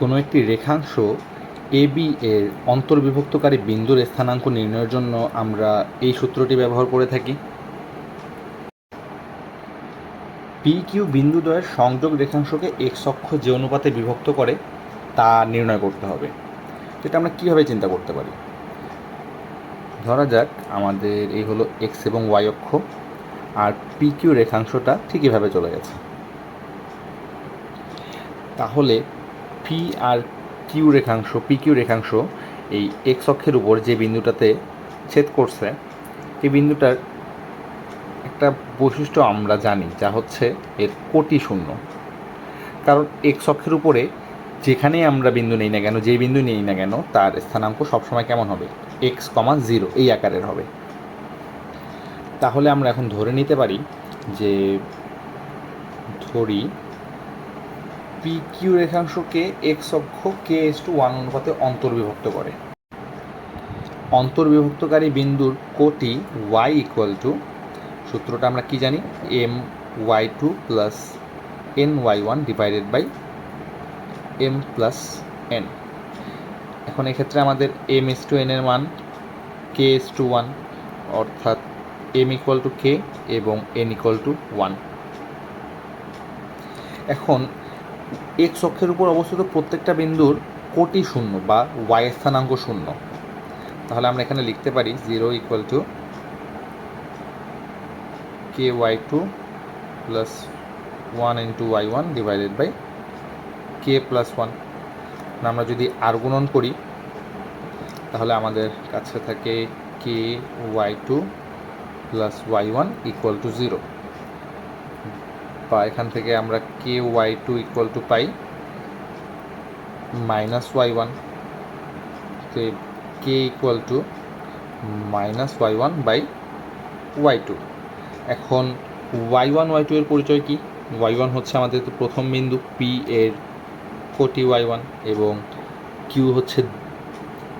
কোনো একটি রেখাংশ এ বি এর অন্তর্বিভক্তকারী বিন্দুর স্থানাঙ্ক নির্ণয়ের জন্য আমরা এই সূত্রটি ব্যবহার করে থাকি। পি কিউ বিন্দুদ্বয়ের সংযোগ রেখাংশকে এক্স অক্ষ যে অনুপাতে বিভক্ত করে তা নির্ণয় করতে হবে। যেটা আমরা কীভাবে চিন্তা করতে পারি? ধরা যাক আমাদের এই হলো এক্স এবং ওয়াই অক্ষ, আর পি কিউ রেখাংশটা ঠিক এভাবে চলে গেছে। তাহলে পি আর কিউ রেখাংশ পি কিউ রেখাংশ এই এক্স অক্ষের উপর যে বিন্দুটাতে ছেদ করছে, এই বিন্দুটার একটা বৈশিষ্ট্য আমরা জানি, যা হচ্ছে এর কোটি শূন্য। কারণ এক্স অক্ষের উপরে যেখানেই আমরা বিন্দু নেই না কেন, যে বিন্দু নেই না কেন, তার স্থানাঙ্ক সবসময় কেমন হবে? এক্স কমা জিরো এই আকারের হবে। তাহলে আমরা এখন ধরে নিতে পারি যে, ধরি পি কিউ রেখাংশকে এক্স অক্ষ কে এস টু ওয়ান অনুপাতে অন্তর্বিভক্ত করে। অন্তর্বিভক্তকারী বিন্দুর কোটি ওয়াই ইকুয়াল টু সূত্রটা আমরা কি জানি? M Y two plus N Y one divided by M plus N এখন এক্ষেত্রে আমাদের এম এস টু এন এর মান কে এস টু ওয়ান অর্থাৎ এম ইকুয়াল টু কে এবং এন ইকুয়াল টু ওয়ান এখন এক্স অক্ষের উপর অবস্থিত প্রত্যেকটা বিন্দুর কোটি শূন্য বা ওয়াই স্থানাঙ্ক শূন্য। তাহলে আমরা এখানে লিখতে পারি zero equal to K Y two plus one into Y one divided by K plus one আমরা যদি আর গুণন করি, তাহলে আমাদের কাছে থাকে K Y two plus Y one equal to zero বা এখান থেকে আমরা K Y two equal to pi minus Y one K equal to minus Y one by Y two এখন ওয়াই ওয়ান ওয়াই টু এর পরিচয় কি? Y one হচ্ছে আমাদের তো প্রথম বিন্দু পি এর কোটি ওয়াই ওয়ান এবং কিউ হচ্ছে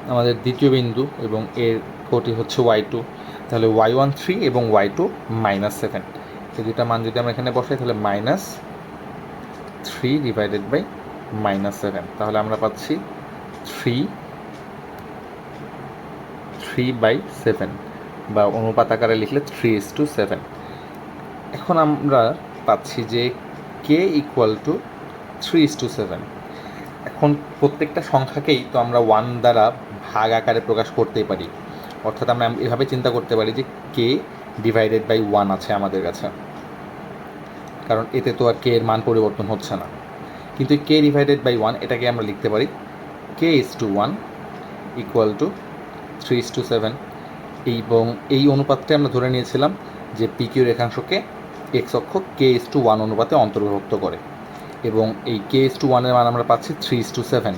আমাদের দ্বিতীয় বিন্দু, এবং এর কোটি হচ্ছে ওয়াই টু তাহলে ওয়াই ওয়ান থ্রি এবং ওয়াই টু মাইনাস সেভেন দুটা মান যদি আমরা এখানে বসাই, তাহলে minus three divided by minus seven তাহলে আমরা পাচ্ছি থ্রি থ্রি বাই সেভেন বা অনুপাত আকারে লিখলে থ্রি ইস টু সেভেন এখন আমরা পাচ্ছি যে K equal to three is to seven এখন প্রত্যেকটা সংখ্যাকেই তো আমরা ওয়ান দ্বারা ভাগ আকারে প্রকাশ করতেই পারি। অর্থাৎ আমরা এভাবে চিন্তা করতে পারি যে কে ডিভাইডেড বাই ওয়ান আছে আমাদের কাছে। কারণ এতে তো আর কে এর মান পরিবর্তন হচ্ছে না। কিন্তু কে ডিভাইডেড বাই ওয়ান এটাকে আমরা লিখতে পারি K is to one equal to three is to seven এবং এই অনুপাতটা আমরা ধরে নিয়েছিলাম যে পি কিউ রেখাংশকে এক্স অক্ষ কে ইস টু ওয়ান অনুপাতে অন্তর্ভুক্ত করে। এবং এই কে ইস টু ওয়ানের মান আমরা পাচ্ছি থ্রি ইস টু সেভেন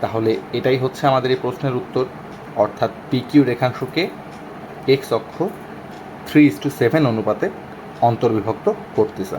তাহলে এটাই হচ্ছে আমাদের এই প্রশ্নের উত্তর। অর্থাৎ পিকিউ রেখাংশকে এক্স অক্ষ থ্রি ইস টু সেভেন অনুপাতে অন্তর্বিভক্ত করতেছে।